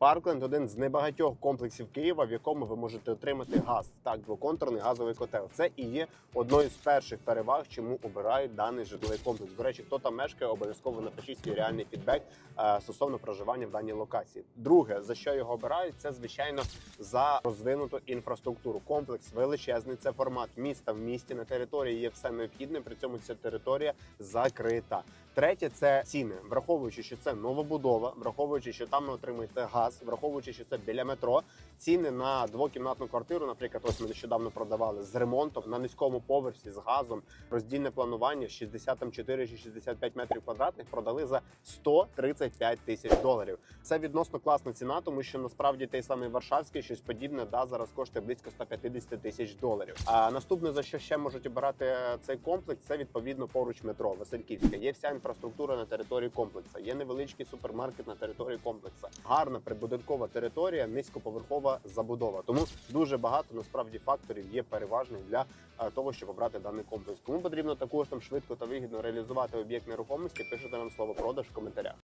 Паркленд один з небагатьох комплексів Києва, в якому ви можете отримати газ. Так, двоконтурний газовий котел. Це і є одною з перших переваг, чому обирають даний житловий комплекс. До речі, хто там мешкає, обов'язково напишіть свій реальний фідбек е, стосовно проживання в даній локації. Друге, за що його обирають, це звичайно за розвинуту інфраструктуру. Комплекс величезний. Це формат міста в місті. На території є все необхідне. При цьому ця територія закрита. Третє це ціни, враховуючи, що це новобудова, враховуючи, що там ви отримуєте газ, враховуючи, що це біля метро. Ціни на двокімнатну квартиру, наприклад, ось ми нещодавно продавали з ремонтом на низькому поверсі з газом, роздільне планування 64 чи 65 метрів квадратних продали за 135 тисяч доларів. Це відносно класна ціна, тому що насправді той самий Варшавський щось подібне да зараз коштує близько 150 тисяч доларів. А наступне за що ще можуть обирати цей комплекс, це відповідно поруч метро Васильківська. Є вся інфраструктура на території комплексу. Є невеличкий супермаркет на території комплексу. Гарна прибудинкова територія, низькоповерхова забудова. Тому дуже багато насправді факторів є переважних для е, того, щоб обрати даний комплекс. Кому потрібно також там швидко та вигідно реалізувати об'єкт нерухомості, пишете нам слово продаж в коментарях.